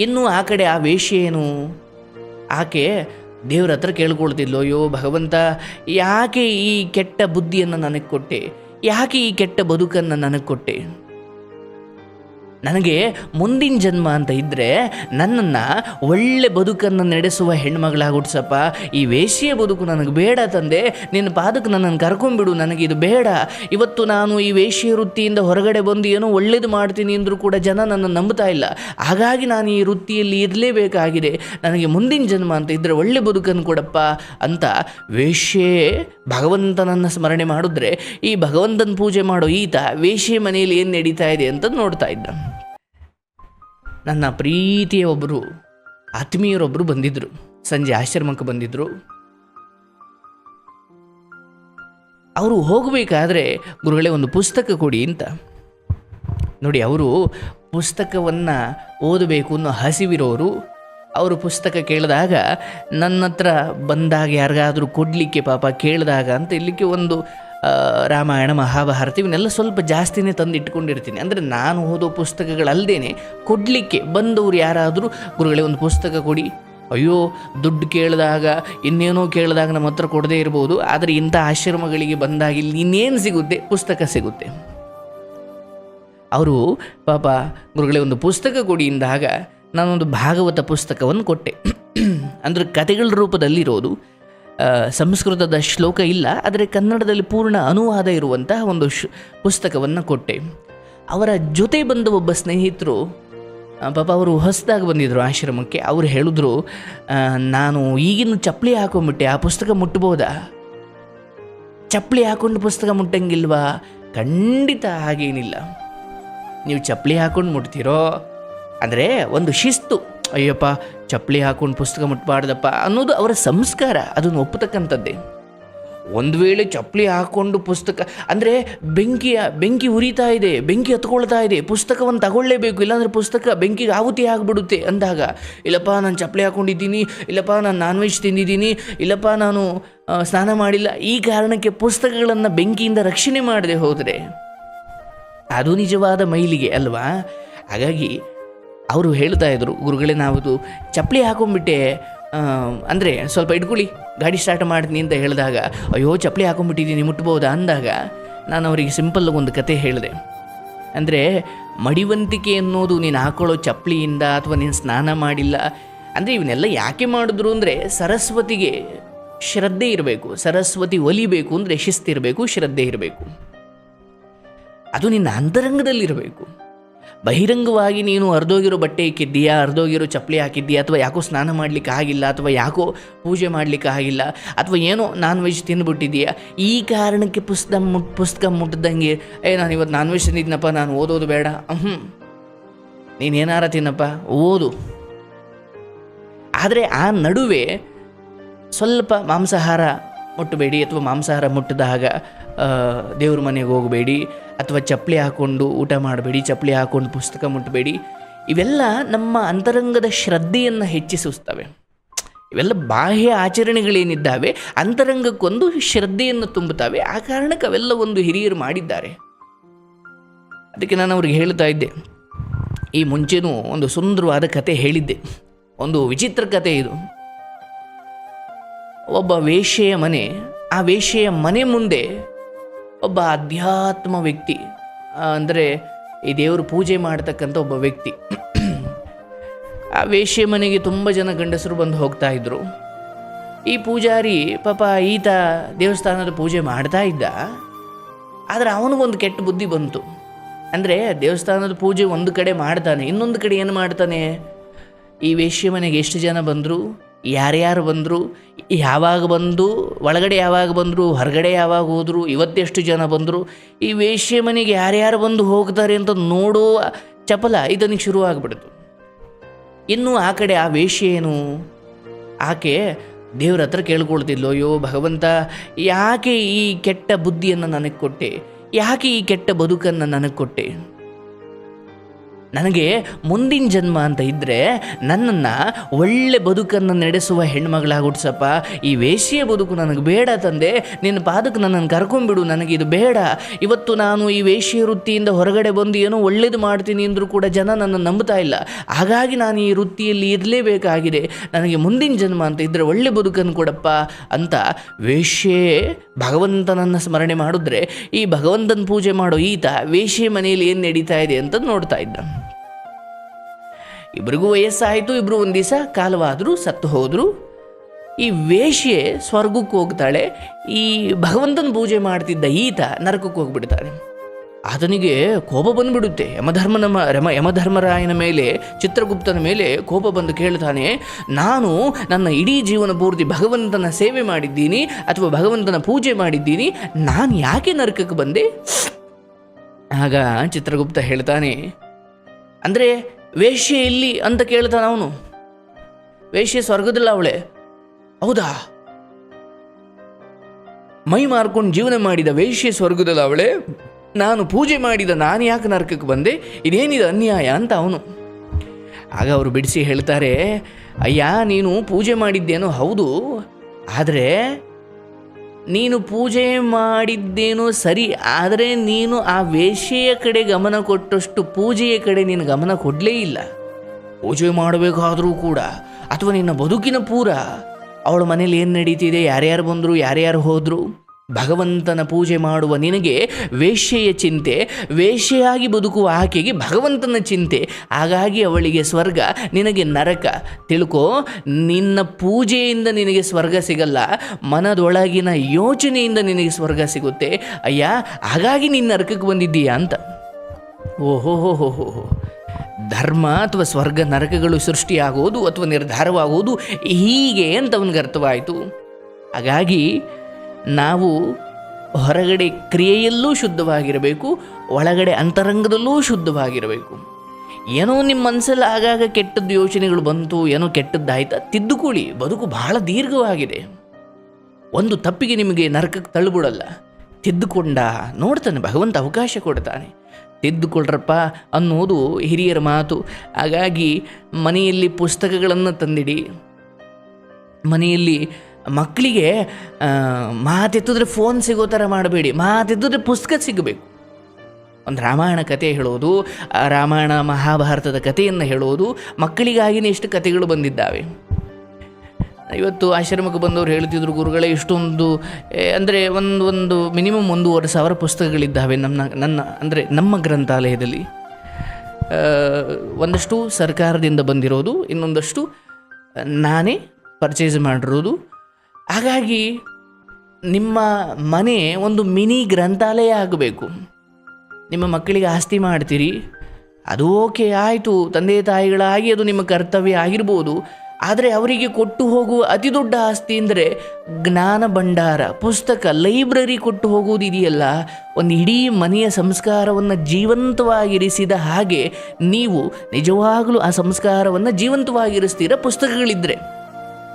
ಇನ್ನು ಆ ಕಡೆ ಆ ವೇಷ ಏನು? ಆಕೆ ದೇವ್ರ ಹತ್ರ ಕೇಳ್ಕೊಳ್ತಿದ್ಲು, ಅಯ್ಯೋ ಭಗವಂತ, ಯಾಕೆ ಈ ಕೆಟ್ಟ ಬುದ್ಧಿಯನ್ನು ನನಗೆ ಕೊಟ್ಟೆ? ಯಾಕೆ ಈ ಕೆಟ್ಟ ಬದುಕನ್ನು ನನಗೆ ಕೊಟ್ಟೆ? ನನಗೆ ಮುಂದಿನ ಜನ್ಮ ಅಂತ ಇದ್ದರೆ ನನ್ನನ್ನು ಒಳ್ಳೆ ಬದುಕನ್ನು ನಡೆಸುವ ಹೆಣ್ಮಗಳಾಗುಡ್ಸಪ್ಪ ಈ ವೇಶ್ಯ ಬದುಕು ನನಗೆ ಬೇಡ ತಂದೆ, ನಿನ್ನ ಪಾದಕ್ಕೆ ನನ್ನನ್ನು ಕರ್ಕೊಂಬಿಡು ನನಗೆ ಇದು ಬೇಡ. ಇವತ್ತು ನಾನು ಈ ವೇಶ್ಯ ವೃತ್ತಿಯಿಂದ ಹೊರಗಡೆ ಬಂದು ಏನೋ ಒಳ್ಳೇದು ಮಾಡ್ತೀನಿ ಅಂದರೂ ಕೂಡ ಜನ ನನ್ನ ನಂಬ್ತಾ ಇಲ್ಲ. ಹಾಗಾಗಿ ನಾನು ಈ ವೃತ್ತಿಯಲ್ಲಿ ಇರಲೇಬೇಕಾಗಿದೆ. ನನಗೆ ಮುಂದಿನ ಜನ್ಮ ಅಂತ ಇದ್ದರೆ ಒಳ್ಳೆ ಬದುಕನ್ನು ಕೊಡಪ್ಪ ಅಂತ ವೇಶ್ಯೆ ಭಗವಂತನನ್ನು ಸ್ಮರಣೆ ಮಾಡಿದ್ರೆ, ಈ ಭಗವಂತನ ಪೂಜೆ ಮಾಡೋ ಈತ ವೇಶ್ಯೆ ಮನೆಯಲ್ಲಿ ಏನು ನಡೀತಾ ಇದೆ ಅಂತ ನೋಡ್ತಾ ಇದ್ದ. ನನ್ನ ಪ್ರೀತಿಯ ಒಬ್ಬರು ಆತ್ಮೀಯರೊಬ್ಬರು ಬಂದಿದ್ದರು ಸಂಜೆ ಆಶ್ರಮಕ್ಕೆ ಬಂದಿದ್ದರು ಅವರು ಹೋಗಬೇಕಾದ್ರೆ ಗುರುಗಳೇ ಒಂದು ಪುಸ್ತಕ ಕೊಡಿ ಅಂತ. ನೋಡಿ, ಅವರು ಪುಸ್ತಕವನ್ನು ಓದಬೇಕು ಅನ್ನೋ ಹಸಿವಿರೋರು, ಅವರು ಪುಸ್ತಕ ಕೇಳಿದಾಗ ನನ್ನ ಹತ್ರ ಬಂದಾಗ ಯಾರಿಗಾದರೂ ಕೊಡಲಿಕ್ಕೆ ಪಾಪ ಕೇಳಿದಾಗ ಅಂತ ಇಲ್ಲಿಕ್ಕೆ ಒಂದು ರಾಮಾಯಣ, ಮಹಾಭಾರತ ಇವನ್ನೆಲ್ಲ ಸ್ವಲ್ಪ ಜಾಸ್ತಿನೇ ತಂದು ಇಟ್ಕೊಂಡಿರ್ತೀನಿ ಅಂದರೆ ನಾನು ಓದೋ ಪುಸ್ತಕಗಳಲ್ಲದೇ ಕೊಡಲಿಕ್ಕೆ ಬಂದವರು ಯಾರಾದರೂ ಗುರುಗಳೇ ಒಂದು ಪುಸ್ತಕ ಕೊಡಿ. ಅಯ್ಯೋ, ದುಡ್ಡು ಕೇಳಿದಾಗ, ಇನ್ನೇನೋ ಕೇಳಿದಾಗ ನಮ್ಮ ಹತ್ರ ಕೊಡದೇ ಇರ್ಬೋದು. ಆದರೆ ಇಂಥ ಆಶ್ರಮಗಳಿಗೆ ಬಂದಾಗ ಇಲ್ಲಿ ಇನ್ನೇನು ಸಿಗುತ್ತೆ? ಪುಸ್ತಕ ಸಿಗುತ್ತೆ. ಅವರು ಪಾಪ ಗುರುಗಳೇ ಒಂದು ಪುಸ್ತಕ ಕೊಡಿ ಇಂದಾಗ ನಾನೊಂದು ಭಾಗವತ ಪುಸ್ತಕವನ್ನು ಕೊಟ್ಟೆ. ಅಂದರೆ ಕತೆಗಳ ರೂಪದಲ್ಲಿರೋದು ಸಂಸ್ಕೃತದ ಶ್ಲೋಕ ಇಲ್ಲ, ಆದರೆ ಕನ್ನಡದಲ್ಲಿ ಪೂರ್ಣ ಅನುವಾದ ಇರುವಂತಹ ಒಂದು ಶ್, ಪುಸ್ತಕವನ್ನು ಕೊಟ್ಟೆ. ಅವರ ಜೊತೆ ಬಂದ ಒಬ್ಬ ಸ್ನೇಹಿತರು ಪಾಪ ಅವರು ಹೊಸದಾಗಿ ಬಂದಿದ್ದರು ಆಶ್ರಮಕ್ಕೆ. ಅವರು ಹೇಳಿದ್ರು ನಾನು ಈಗಿನ ಚಪ್ಪಲಿ ಹಾಕೊಂಬಿಟ್ಟೆ, ಆ ಪುಸ್ತಕ ಮುಟ್ಬೋದಾ? ಚಪ್ಪಲಿ ಹಾಕೊಂಡು ಪುಸ್ತಕ ಮುಟ್ಟಂಗಿಲ್ವಾ? ಖಂಡಿತ ಹಾಗೇನಿಲ್ಲ. ನೀವು ಚಪ್ಪಲಿ ಹಾಕೊಂಡು ಮುಟ್ತೀರೋ? ಅಂದರೆ ಒಂದು ಶಿಸ್ತು. ಅಯ್ಯಪ್ಪ, ಚಪ್ಪಲಿ ಹಾಕೊಂಡು ಪುಸ್ತಕ ಮುಟ್ಬಾರ್ದಪ್ಪ ಅನ್ನೋದು ಅವರ ಸಂಸ್ಕಾರ, ಅದನ್ನು ಒಪ್ಪತಕ್ಕಂಥದ್ದೇ. ಒಂದು ವೇಳೆ ಚಪ್ಪಲಿ ಹಾಕ್ಕೊಂಡು ಪುಸ್ತಕ, ಅಂದರೆ ಬೆಂಕಿಯ ಬೆಂಕಿ ಉರಿತಾ ಇದೆ, ಬೆಂಕಿ ಹತ್ಕೊಳ್ತಾ ಇದೆ, ಪುಸ್ತಕವನ್ನು ತಗೊಳ್ಳೇಬೇಕು, ಇಲ್ಲಾಂದರೆ ಪುಸ್ತಕ ಬೆಂಕಿಗೆ ಆಹುತಿ ಆಗಿಬಿಡುತ್ತೆ ಅಂದಾಗ, ಇಲ್ಲಪ್ಪ, ನಾನು ಚಪ್ಪಲಿ ಹಾಕ್ಕೊಂಡಿದ್ದೀನಿ ಇಲ್ಲಪ್ಪ, ನಾನು ನಾನ್ ವೆಜ್ ತಿಂದಿದ್ದೀನಿ, ಇಲ್ಲಪ್ಪ, ನಾನು ಸ್ನಾನ ಮಾಡಿಲ್ಲ, ಈ ಕಾರಣಕ್ಕೆ ಪುಸ್ತಕಗಳನ್ನು ಬೆಂಕಿಯಿಂದ ರಕ್ಷಣೆ ಮಾಡದೆ ಹೋದರೆ, ಅದು ನಿಜವಾದ ಮೈಲಿಗೆ ಅಲ್ವಾ? ಹಾಗಾಗಿ ಅವರು ಹೇಳ್ತಾ ಇದ್ರು ಗುರುಗಳೇ ನಾವುದು ಚಪ್ಪಲಿ ಹಾಕೊಂಡ್ಬಿಟ್ಟೆ ಅಂದರೆ ಸ್ವಲ್ಪ ಇಟ್ಕೊಳ್ಳಿ, ಗಾಡಿ ಸ್ಟಾರ್ಟ್ ಮಾಡ್ತೀನಿ ಅಂತ ಹೇಳಿದಾಗ, ಅಯ್ಯೋ, ಚಪ್ಪಲಿ ಹಾಕೊಂಡ್ಬಿಟ್ಟಿದ್ದೀನಿ, ಮುಟ್ಬೋದಾ? ಅಂದಾಗ ನಾನು ಅವರಿಗೆ ಸಿಂಪಲ್ ಒಂದು ಕತೆ ಹೇಳಿದೆ. ಅಂದರೆ, ಮಡಿವಂತಿಕೆ ಅನ್ನೋದು ನೀನು ಹಾಕೊಳ್ಳೋ ಚಪ್ಪಲಿಯಿಂದ ಅಥವಾ ನೀನು ಸ್ನಾನ ಮಾಡಿಲ್ಲ, ಅಂದರೆ ಇವನ್ನೆಲ್ಲ ಯಾಕೆ ಮಾಡಿದ್ರು ಅಂದರೆ ಸರಸ್ವತಿಗೆ ಶ್ರದ್ಧೆ ಇರಬೇಕು, ಸರಸ್ವತಿ ಒಲಿಬೇಕು ಅಂದರೆ ಶಿಸ್ತಿರಬೇಕು, ಶ್ರದ್ಧೆ ಇರಬೇಕು. ಅದು ನಿನ್ನ ಅಂತರಂಗದಲ್ಲಿರಬೇಕು. ಬಹಿರಂಗವಾಗಿ ನೀನು ಅರ್ಧೋಗಿರೋ ಬಟ್ಟೆ ಇಕ್ಕಿದ್ದೀಯಾ? ಅರ್ಧೋಗಿರೋ ಚಪ್ಪಲಿ ಹಾಕಿದ್ದೀಯಾ? ಅಥವಾ ಯಾಕೋ ಸ್ನಾನ ಮಾಡಲಿಕ್ಕೆ ಆಗಿಲ್ಲ? ಅಥವಾ ಯಾಕೋ ಪೂಜೆ ಮಾಡಲಿಕ್ಕೆ ಆಗಿಲ್ಲ? ಅಥವಾ ಏನೋ ನಾನ್ ವೆಜ್ ತಿಂದುಬಿಟ್ಟಿದ್ದೀಯಾ? ಈ ಕಾರಣಕ್ಕೆ ಪುಸ್ತಕ ಮುಟ್ ಪುಸ್ತಕ ಮುಟ್ಟದಂಗೆ ಏ, ನಾನು ಇವತ್ತು ನಾನ್ ವೆಜ್ ತಿಂದಿದ್ನಪ್ಪ, ನಾನು ಓದೋದು ಬೇಡ. ಹ್ಞೂ ನೀನೇನಾರ ತಿನ್ನಪ್ಪ? ಓದು. ಆದರೆ ಆ ನಡುವೆ ಸ್ವಲ್ಪ ಮಾಂಸಾಹಾರ ಮುಟ್ಟಬೇಡಿ, ಅಥವಾ ಮಾಂಸಾಹಾರ ಮುಟ್ಟಿದಾಗ ದೇವ್ರ ಮನೆಗೆ ಹೋಗಬೇಡಿ. ಅಥವಾ ಚಪ್ಪಲಿ ಹಾಕ್ಕೊಂಡು ಊಟ ಮಾಡಬೇಡಿ, ಚಪ್ಪಲಿ ಹಾಕ್ಕೊಂಡು ಪುಸ್ತಕ ಮುಟ್ಟಬೇಡಿ ಇವೆಲ್ಲ ನಮ್ಮ ಅಂತರಂಗದ ಶ್ರದ್ಧೆಯನ್ನು ಹೆಚ್ಚಿಸುತ್ತವೆ. ಇವೆಲ್ಲ ಬಾಹ್ಯ ಆಚರಣೆಗಳೇನಿದ್ದಾವೆ, ಅಂತರಂಗಕ್ಕೊಂದು ಶ್ರದ್ಧೆಯನ್ನು ತುಂಬುತ್ತವೆ, ಆ ಕಾರಣಕ್ಕೆ ಅವೆಲ್ಲ ಒಂದು ಹಿರಿಯರು ಮಾಡಿದ್ದಾರೆ. ಅದಕ್ಕೆ ನಾನು ಅವ್ರಿಗೆ ಹೇಳ್ತಾ ಇದ್ದೆ. ಈ ಮುಂಚೆನೂ ಒಂದು ಸುಂದರವಾದ ಕತೆ ಹೇಳಿದ್ದೆ. ಒಂದು ವಿಚಿತ್ರ ಕತೆ ಇದು. ಒಬ್ಬ ವೇಷೆಯ ಮನೆ, ಆ ವೇಷೆಯ ಮನೆ ಮುಂದೆ ಒಬ್ಬ ಅಧ್ಯಾತ್ಮ ವ್ಯಕ್ತಿ ಅಂದರೆ ಈ ದೇವರು ಪೂಜೆ ಮಾಡ್ತಕ್ಕಂಥ ಒಬ್ಬ ವ್ಯಕ್ತಿ. ಆ ವೇಶ್ಯ ಮನೆಗೆ ತುಂಬ ಜನ ಗಂಡಸರು ಬಂದು ಹೋಗ್ತಾ ಇದ್ರು. ಈ ಪೂಜಾರಿ ಪಾಪ ಈತ ದೇವಸ್ಥಾನದ ಪೂಜೆ ಮಾಡ್ತಾ ಇದ್ದ. ಆದರೆ ಅವನಿಗೊಂದು ಕೆಟ್ಟ ಬುದ್ಧಿ ಬಂತು. ಅಂದರೆ ದೇವಸ್ಥಾನದ ಪೂಜೆ ಒಂದು ಕಡೆ ಮಾಡ್ತಾನೆ, ಇನ್ನೊಂದು ಕಡೆ ಏನು ಮಾಡ್ತಾನೆ? ಈ ವೇಶ್ಯ ಮನೆಗೆ ಎಷ್ಟು ಜನ ಬಂದರು? ಯಾರ್ಯಾರು ಬಂದರು, ಯಾವಾಗ ಬಂದು, ಒಳಗಡೆ ಯಾವಾಗ ಬಂದರು, ಹೊರಗಡೆ ಯಾವಾಗ ಹೋದರು, ಇವತ್ತೆಷ್ಟು ಜನ ಬಂದರು, ಈ ವೇಶ್ಯ ಮನೆಗೆ ಯಾರ್ಯಾರು ಬಂದು ಹೋಗ್ತಾರೆ ಅಂತ ನೋಡೋ ಚಪಲ ಇದನಿಗೆ ಶುರುವಾಗ್ಬಿಡ್ತು ಇನ್ನು ಆ ಕಡೆ ಆ ವೇಶ್ಯ ಏನು? ಆಕೆ ದೇವ್ರ ಹತ್ರ ಕೇಳ್ಕೊಳ್ತಿದ್ಲು, ಅಯ್ಯೋ ಭಗವಂತ, ಯಾಕೆ ಈ ಕೆಟ್ಟ ಬುದ್ಧಿಯನ್ನು ನನಗೆ ಕೊಟ್ಟೆ? ಯಾಕೆ ಈ ಕೆಟ್ಟ ಬದುಕನ್ನು ನನಗೆ ಕೊಟ್ಟೆ? ನನಗೆ ಮುಂದಿನ ಜನ್ಮ ಅಂತ ಇದ್ದರೆ ನನ್ನನ್ನು ಒಳ್ಳೆ ಬದುಕನ್ನು ನಡೆಸುವ ಹೆಣ್ಮಗಳಾಗುಡ್ಸಪ್ಪ ಈ ವೇಶ್ಯ ಬದುಕು ನನಗೆ ಬೇಡ ತಂದೆ, ನಿನ್ನ ಪಾದಕ್ಕೆ ನನ್ನನ್ನು ಕರ್ಕೊಂಬಿಡು ನನಗೆ ಇದು ಬೇಡ. ಇವತ್ತು ನಾನು ಈ ವೇಶ್ಯ ವೃತ್ತಿಯಿಂದ ಹೊರಗಡೆ ಬಂದು ಏನೋ ಒಳ್ಳೇದು ಮಾಡ್ತೀನಿ ಅಂದರೂ ಕೂಡ ಜನ ನನ್ನ ನಂಬ್ತಾ ಇಲ್ಲ. ಹಾಗಾಗಿ ನಾನು ಈ ವೃತ್ತಿಯಲ್ಲಿ ಇರಲೇಬೇಕಾಗಿದೆ. ನನಗೆ ಮುಂದಿನ ಜನ್ಮ ಅಂತ ಇದ್ದರೆ ಒಳ್ಳೆ ಬದುಕನ್ನು ಕೊಡಪ್ಪ ಅಂತ ವೇಶ್ಯೆ ಭಗವಂತನನ್ನು ಸ್ಮರಣೆ ಮಾಡಿದ್ರೆ, ಈ ಭಗವಂತನ ಪೂಜೆ ಮಾಡೋ ಈತ ವೇಶ್ಯೆ ಮನೆಯಲ್ಲಿ ಏನು ನಡೀತಾ ಇದೆ ಅಂತ ನೋಡ್ತಾ ಇದ್ದ. ಇಬ್ರಿಗೂ ವಯಸ್ಸಾಯಿತು ಇಬ್ಬರು ಒಂದು ದಿವಸ ಕಾಲವಾದರೂ ಸತ್ತು ಹೋದರು. ಈ ವೇಶ್ಯೆ ಸ್ವರ್ಗಕ್ಕೆ ಹೋಗ್ತಾಳೆ. ಈ ಭಗವಂತನ ಪೂಜೆ ಮಾಡ್ತಿದ್ದ ಈತ ನರಕಕ್ಕೆ ಹೋಗ್ಬಿಡ್ತಾನೆ. ಆತನಿಗೆ ಕೋಪ ಬಂದುಬಿಡುತ್ತೆ. ಯಮಧರ್ಮನ ರಮ, ಯಮಧರ್ಮರಾಯನ ಮೇಲೆ, ಚಿತ್ರಗುಪ್ತನ ಮೇಲೆ ಕೋಪ ಬಂದು ಕೇಳ್ತಾನೆ, ನಾನು ನನ್ನ ಇಡೀ ಜೀವನ ಪೂರ್ತಿ ಭಗವಂತನ ಸೇವೆ ಮಾಡಿದ್ದೀನಿ ಅಥವಾ ಭಗವಂತನ ಪೂಜೆ ಮಾಡಿದ್ದೀನಿ. ನಾನು ಯಾಕೆ ನರಕಕ್ಕೆ ಬಂದೆ? ಆಗ ಚಿತ್ರಗುಪ್ತ ಹೇಳ್ತಾನೆ, ಅಂದರೆ ವೇಶ್ಯೆ ಇಲ್ಲಿ ಅಂತ ಕೇಳ್ತಾನ ಅವನು. ವೇಶ್ಯೆ ಸ್ವರ್ಗದಲ್ಲ ಅವಳೆ. ಹೌದಾ? ಮೈ ಮಾರ್ಕೊಂಡು ಜೀವನ ಮಾಡಿದ ವೇಶ್ಯೆ ಸ್ವರ್ಗದಲ್ಲ ಅವಳೆ. ನಾನು ಪೂಜೆ ಮಾಡಿದ ನಾನು ಯಾಕೆ ನರಕಕ್ಕೆ ಬಂದೆ? ಇದೇನಿದೆ ಅನ್ಯಾಯ ಅಂತ ಅವನು. ಆಗ ಅವರು ಬಿಡಿಸಿ ಹೇಳ್ತಾರೆ, ಅಯ್ಯ, ನೀನು ಪೂಜೆ ಮಾಡಿದ್ದೇನೋ ಹೌದು. ಆದರೆ ನೀನು ಪೂಜೆ ಮಾಡಿದ್ದೇನೋ ಸರಿ, ಆದರೆ ನೀನು ಆ ವೇಷೆಯ ಕಡೆ ಗಮನ ಕೊಟ್ಟಷ್ಟು ಪೂಜೆಯ ಕಡೆ ನೀನು ಗಮನ ಕೊಡಲೇ ಇಲ್ಲ. ಪೂಜೆ ಮಾಡಬೇಕಾದರೂ ಕೂಡ, ಅಥವಾ ನಿನ್ನ ಬದುಕಿನ ಪೂರ, ಅವಳ ಮನೇಲಿ ಏನು ನಡೀತಿದೆ, ಯಾರ್ಯಾರು ಬಂದರು, ಯಾರ್ಯಾರು ಹೋದರು? ಭಗವಂತನ ಪೂಜೆ ಮಾಡುವ ನಿನಗೆ ವೇಶ್ಯೆಯ ಚಿಂತೆ, ವೇಶ್ಯೆಯಾಗಿ ಬದುಕುವ ಆಕೆಗೆ ಭಗವಂತನ ಚಿಂತೆ, ಹಾಗಾಗಿ ಅವಳಿಗೆ ಸ್ವರ್ಗ, ನಿನಗೆ ನರಕ. ತಿಳ್ಕೊ, ನಿನ್ನ ಪೂಜೆಯಿಂದ ನಿನಗೆ ಸ್ವರ್ಗ ಸಿಗಲ್ಲ, ಮನದೊಳಗಿನ ಯೋಚನೆಯಿಂದ ನಿನಗೆ ಸ್ವರ್ಗ ಸಿಗುತ್ತೆ. ಅಯ್ಯ, ಹಾಗಾಗಿ ನೀನು ನರಕಕ್ಕೆ ಬಂದಿದ್ದೀಯಾ ಅಂತ. ಓಹೋ ಹೋ ಧರ್ಮ ಅಥವಾ ಸ್ವರ್ಗ ನರಕಗಳು ಸೃಷ್ಟಿಯಾಗುವುದು ಅಥವಾ ನಿರ್ಧಾರವಾಗುವುದು ಹೀಗೆ ಅಂತ ಅವನಿಗೆ ಅರ್ಥವಾಯಿತು. ಹಾಗಾಗಿ ನಾವು ಹೊರಗಡೆ ಕ್ರಿಯೆಯಲ್ಲೂ ಶುದ್ಧವಾಗಿರಬೇಕು, ಒಳಗಡೆ ಅಂತರಂಗದಲ್ಲೂ ಶುದ್ಧವಾಗಿರಬೇಕು. ಏನೋ ನಿಮ್ಮ ಮನಸ್ಸಲ್ಲಿ ಆಗಾಗ ಕೆಟ್ಟದ್ದು ಯೋಚನೆಗಳು ಬಂತು, ಏನೋ ಕೆಟ್ಟದ್ದಾಯ್ತಾ? ತಿದ್ದುಕೊಳ್ಳಿ ಬದುಕು ಬಹಳ ದೀರ್ಘವಾಗಿದೆ. ಒಂದು ತಪ್ಪಿಗೆ ನಿಮಗೆ ನರಕಕ್ಕೆ ತಳ್ಳಿಬಿಡಲ್ಲ. ತಿದ್ದುಕೊಂಡ ನೋಡ್ತಾನೆ, ಭಗವಂತ ಅವಕಾಶ ಕೊಡ್ತಾನೆ. ತಿದ್ದುಕೊಳ್ರಪ್ಪ ಅನ್ನೋದು ಹಿರಿಯರ ಮಾತು. ಹಾಗಾಗಿ ಮನೆಯಲ್ಲಿ ಪುಸ್ತಕಗಳನ್ನು ತಂದಿಡಿ. ಮನೆಯಲ್ಲಿ ಮಕ್ಕಳಿಗೆ ಮಾತೆತ್ತಿದ್ರೆ ಫೋನ್ ಸಿಗೋ ಥರ ಮಾಡಬೇಡಿ. ಮಾತೆತ್ತಿದ್ರೆ ಪುಸ್ತಕ ಸಿಗಬೇಕು. ಒಂದು ರಾಮಾಯಣ ಕತೆ ಹೇಳೋದು ರಾಮಾಯಣ ಮಹಾಭಾರತದ ಕಥೆಯನ್ನು ಹೇಳೋದು, ಮಕ್ಕಳಿಗಾಗಿನೇ ಇಷ್ಟು ಕಥೆಗಳು ಬಂದಿದ್ದಾವೆ. ಇವತ್ತು ಆಶ್ರಮಕ್ಕೆ ಬಂದವರು ಹೇಳ್ತಿದ್ರು, ಗುರುಗಳೇ, ಇಷ್ಟೊಂದು ಅಂದರೆ ಒಂದು ಒಂದು, ಮಿನಿಮಮ್ ಒಂದೂವರೆ ಸಾವಿರ ಪುಸ್ತಕಗಳಿದ್ದಾವೆ ನಮ್ಮ, ನನ್ನ, ಅಂದರೆ ನಮ್ಮ ಗ್ರಂಥಾಲಯದಲ್ಲಿ. ಒಂದಷ್ಟು ಸರ್ಕಾರದಿಂದ ಬಂದಿರೋದು, ಇನ್ನೊಂದಷ್ಟು ನಾನೇ ಪರ್ಚೇಸ್ ಮಾಡಿರೋದು. ಹಾಗಾಗಿ ನಿಮ್ಮ ಮನೆ ಒಂದು ಮಿನಿ ಗ್ರಂಥಾಲಯ ಆಗಬೇಕು. ನಿಮ್ಮ ಮಕ್ಕಳಿಗೆ ಆಸ್ತಿ ಮಾಡ್ತೀರಿ. ಅದು ಓಕೆ, ಆಯಿತು. ತಂದೆ ತಾಯಿಗಳಾಗಿ ಅದು ನಿಮ್ಮ ಕರ್ತವ್ಯ ಆಗಿರ್ಬೋದು. ಆದರೆ ಅವರಿಗೆ ಕೊಟ್ಟು ಹೋಗುವ ಅತಿ ದೊಡ್ಡ ಆಸ್ತಿ ಅಂದರೆ ಜ್ಞಾನ ಭಂಡಾರ, ಪುಸ್ತಕ, ಲೈಬ್ರರಿ ಕೊಟ್ಟು ಹೋಗುವುದು ಇದೆಯಲ್ಲ ಒಂದು ಇಡೀ ಮನೆಯ ಸಂಸ್ಕಾರವನ್ನು ಜೀವಂತವಾಗಿರಿಸಿದ ಹಾಗೆ ನೀವು ನಿಜವಾಗಲೂ ಆ ಸಂಸ್ಕಾರವನ್ನು ಜೀವಂತವಾಗಿರಿಸ್ತೀರ ಪುಸ್ತಕಗಳಿದ್ದರೆ